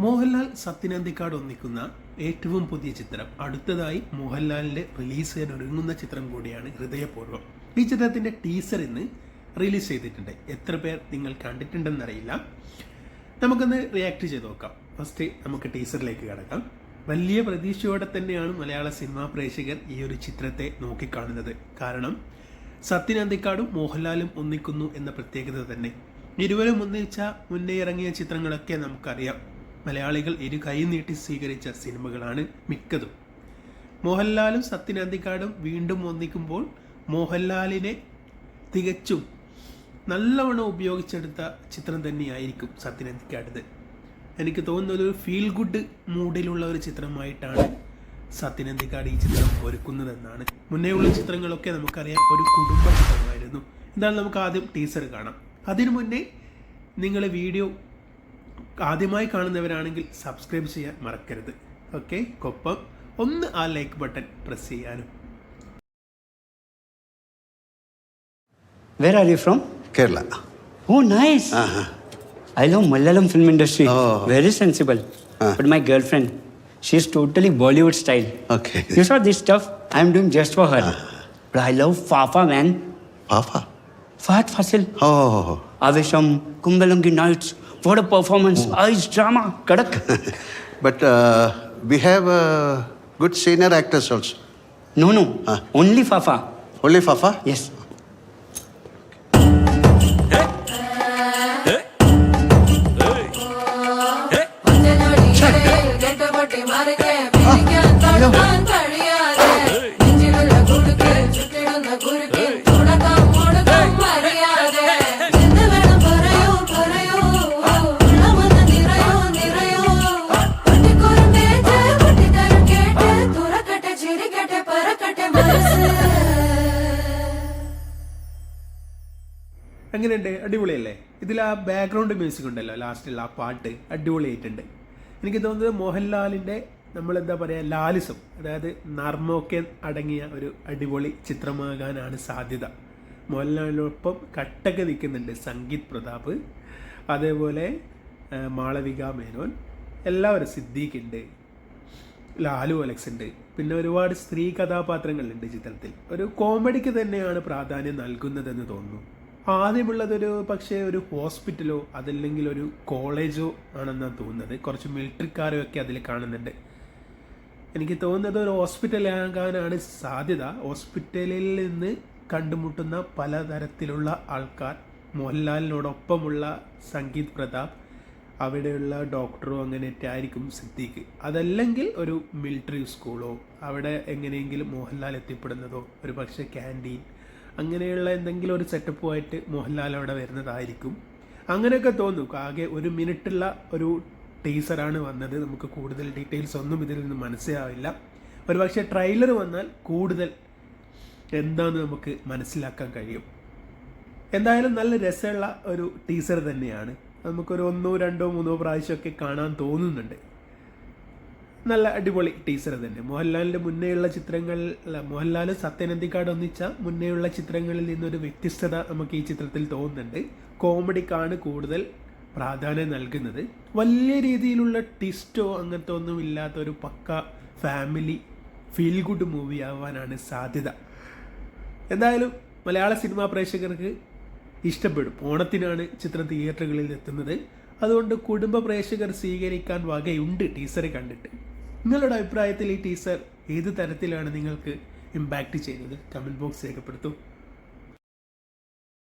മോഹൻലാൽ സത്യനന്ദിക്കാട് ഒന്നിക്കുന്ന ഏറ്റവും പുതിയ ചിത്രം. അടുത്തതായി മോഹൻലാലിന്റെ റിലീസ് ചെയ്യാൻ ഒരുങ്ങുന്ന ചിത്രം കൂടിയാണ് ഹൃദയപൂർവം. ഈ ചിത്രത്തിന്റെ ടീസർ ഇന്ന് റിലീസ് ചെയ്തിട്ടുണ്ട്. എത്ര പേർ നിങ്ങൾ കണ്ടിട്ടുണ്ടെന്നറിയില്ല. നമുക്കൊന്ന് റിയാക്ട് ചെയ്ത് നോക്കാം. ഫസ്റ്റ് നമുക്ക് ടീസറിലേക്ക് കടക്കാം. വലിയ പ്രതീക്ഷയോടെ തന്നെയാണ് മലയാള സിനിമാ പ്രേക്ഷകർ ഈ ഒരു ചിത്രത്തെ നോക്കിക്കാണുന്നത്. കാരണം സത്യനന്ദിക്കാടും മോഹൻലാലും ഒന്നിക്കുന്നു എന്ന പ്രത്യേകത തന്നെ. ഇരുവരും ഒന്നിച്ച മുന്നേ ഇറങ്ങിയ ചിത്രങ്ങളൊക്കെ നമുക്കറിയാം. മലയാളികൾ ഇരു കൈനീട്ടി സ്വീകരിച്ച സിനിമകളാണ് മിക്കതും. മോഹൻലാലും സത്യനന്ദിക്കാടും വീണ്ടും ഒന്നിക്കുമ്പോൾ മോഹൻലാലിനെ തികച്ചും നല്ലവണ്ണം ഉപയോഗിച്ചെടുത്ത ചിത്രം തന്നെയായിരിക്കും സത്യനന്ദിക്കാടത് എനിക്ക് തോന്നുന്നത് ഒരു ഫീൽ ഗുഡ് മൂഡിലുള്ള ഒരു ചിത്രമായിട്ടാണ് സത്യനന്ദിക്കാട് ഈ ചിത്രം ഒരുക്കുന്നതെന്നാണ്. മുന്നേ ഉള്ള ചിത്രങ്ങളൊക്കെ നമുക്കറിയാം ഒരു കുടുംബ ചിത്രമായിരുന്നു. എന്നാൽ നമുക്ക് ആദ്യം ടീസർ കാണാം. അതിനു മുന്നേ നിങ്ങൾ വീഡിയോ ആദ്യമായി കാണുന്നവരാണെങ്കിൽ സബ്സ്ക്രൈബ് ചെയ്യാൻ മറക്കരുത് ഓക്കെ കൊപ്പം ഒന്ന് ആ ലൈക്ക് ബട്ടൺ പ്രസ് ചെയ്യാനും Where are you from? Kerala. Oh, nice. Uh-huh. I love Malayalam film industry. Oh. Very sensible. Uh. But my girlfriend, she's totally Bollywood style. Okay. You saw this stuff? I'm doing just for her. Uh. But I love Fafa, man. Fafa? Fahad Fasil. Oh. Avesham, Kumbalangi Nights. What a performance. Eyes drama. Kadak. But uh, we have uh, good senior actors also. no, no. Only Fafa. Only Fafa? Yes. എങ്ങനെയുണ്ട്? അടിപൊളിയല്ലേ? ഇതിൽ ആ background music ഉണ്ടല്ലോ ലാസ്റ്റിലുള്ള ആ പാട്ട് അടിപൊളിയായിട്ടുണ്ട്. എനിക്ക് തോന്നുന്നത് മോഹൻലാലിന്റെ നമ്മളെന്താ പറയുക ലാലിസം അതായത് നർമ്മൊക്കെ അടങ്ങിയ ഒരു അടിപൊളി ചിത്രമാകാനാണ് സാധ്യത. മോഹൻലാലിനൊപ്പം കട്ടൊക്കെ നിൽക്കുന്നുണ്ട് സംഗീത് പ്രതാപ് അതേപോലെ മാളവിക മേനോൻ എല്ലാവരും സിദ്ദീഖ് ഉണ്ട്. ലാലു അലക്സ് ഉണ്ട് പിന്നെ ഒരുപാട് സ്ത്രീ കഥാപാത്രങ്ങളുണ്ട് ചിത്രത്തിൽ. ഒരു കോമഡിക്ക് തന്നെയാണ് പ്രാധാന്യം നൽകുന്നതെന്ന് തോന്നുന്നു. ആദ്യമുള്ളതൊരു പക്ഷേ ഒരു ഹോസ്പിറ്റലോ അതല്ലെങ്കിൽ ഒരു കോളേജോ ആണെന്നാണ് തോന്നുന്നത്. കുറച്ച് മിലിറ്ററിക്കാരൊക്കെ അതിൽ കാണുന്നുണ്ട്. എനിക്ക് തോന്നുന്നത് ഒരു ഹോസ്പിറ്റലാകാനാണ് സാധ്യത. ഹോസ്പിറ്റലിൽ നിന്ന് കണ്ടുമുട്ടുന്ന പലതരത്തിലുള്ള ആൾക്കാർ. മോഹൻലാലിനോടൊപ്പമുള്ള സംഗീത് പ്രതാപ് അവിടെയുള്ള ഡോക്ടറോ അങ്ങനെയൊക്കെ ആയിരിക്കും സിദ്ദീഖ്. അതല്ലെങ്കിൽ ഒരു മിലിറ്ററി സ്കൂളോ അവിടെ എങ്ങനെയെങ്കിലും മോഹൻലാൽ എത്തിപ്പെടുന്നതോ ഒരു പക്ഷേ ക്യാന്റീൻ അങ്ങനെയുള്ള എന്തെങ്കിലും ഒരു സെറ്റപ്പുമായിട്ട് മോഹൻലാൽ അവിടെ വരുന്നതായിരിക്കും. അങ്ങനെയൊക്കെ തോന്നും. ആകെ ഒരു മിനിറ്റുള്ള ഒരു ടീസറാണ് വന്നത്. നമുക്ക് കൂടുതൽ ഡീറ്റെയിൽസ് ഒന്നും ഇതിൽ നിന്ന് മനസ്സിലാവില്ല. ഒരു പക്ഷേ ട്രെയിലർ വന്നാൽ കൂടുതൽ എന്താണെന്ന് നമുക്ക് മനസ്സിലാക്കാൻ കഴിയും. എന്തായാലും നല്ല രസമുള്ള ഒരു ടീസർ തന്നെയാണ്. നമുക്കൊരു ഒന്നോ രണ്ടോ മൂന്നോ പ്രാവശ്യമൊക്കെ കാണാൻ തോന്നുന്നുണ്ട്. നല്ല അടിപൊളി ടീസർ തന്നെ മോഹൻലാലിന്റെ മുന്നേയുള്ള ചിത്രങ്ങൾ മോഹൻലാൽ സത്യനന്ദിക്കാട് ഒന്നിച്ച മുന്നേയുള്ള ചിത്രങ്ങളിൽ നിന്നൊരു വ്യത്യസ്തത നമുക്ക് ഈ ചിത്രത്തിൽ തോന്നുന്നുണ്ട്. കോമഡിക്കാണ് കൂടുതൽ പ്രാധാന്യം നൽകുന്നത്. വലിയ രീതിയിലുള്ള ട്വിസ്റ്റോ അങ്ങനത്തെ ഒന്നും ഇല്ലാത്ത ഒരു pakka family feel good movie ആവാനാണ് സാധ്യത. എന്തായാലും മലയാള സിനിമാ പ്രേക്ഷകർക്ക് ഇഷ്ടപ്പെടും. ഓണത്തിനാണ് ചിത്രം തിയേറ്ററുകളിൽ എത്തുന്നത്. അതുകൊണ്ട് കുടുംബ പ്രേക്ഷകർ സ്വീകരിക്കാൻ വകയുണ്ട് ടീസർ കണ്ടിട്ട്. നിങ്ങളുടെ അഭിപ്രായത്തിൽ ഈ ടീസർ ഏത് തരത്തിലാണ് നിങ്ങൾക്ക് ഇമ്പാക്റ്റ് ചെയ്തത്? Comment box രേഖപ്പെടുത്തൂ.